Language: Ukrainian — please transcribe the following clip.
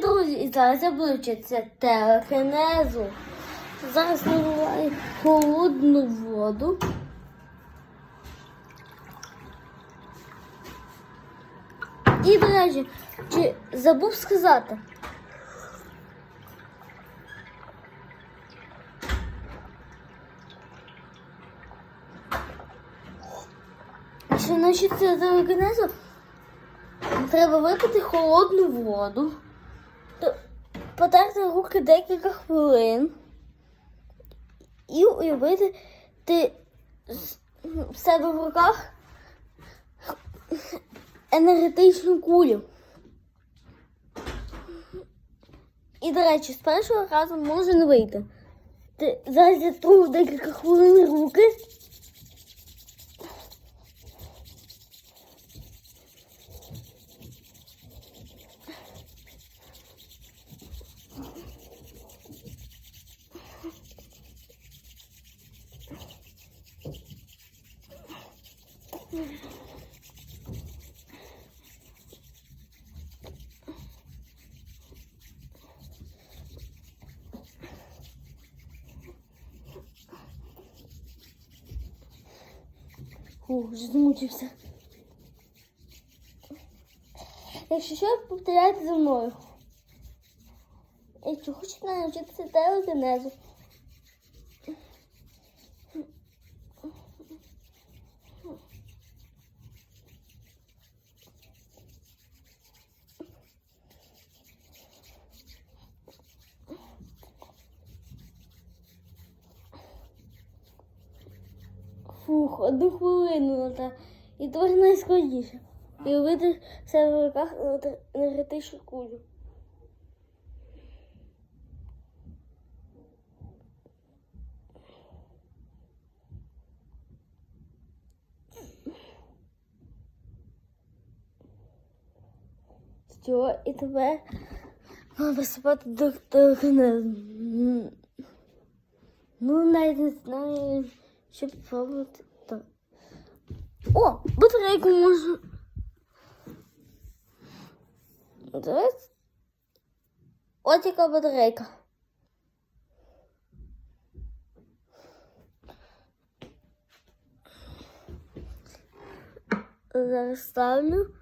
друзі, і зараз я буду вчитися телекінезу. Зараз наливаю холодну воду. І, до речі, чи забув сказати? Що навчитися телекінезу, треба випити холодну воду, потерти руки декілька хвилин і уявити ти в себе в руках енергетичну кулю. І, до речі, з першого разу може не вийти. Ти зараз я декілька хвилин руки. Фух, вже змучився. Якщо що, повторяйте за мною. Якщо хочете навчитися телекінезу. Фух, одну хвилину треба. І трохи найскладніше. І вийти в руках енергетичну кулю. Все, і треба приступати до Ну, навіть не знаю, що спробувати. Так. О, батарейку можу. Дивись. От яка батарейка. Зараз ставлю.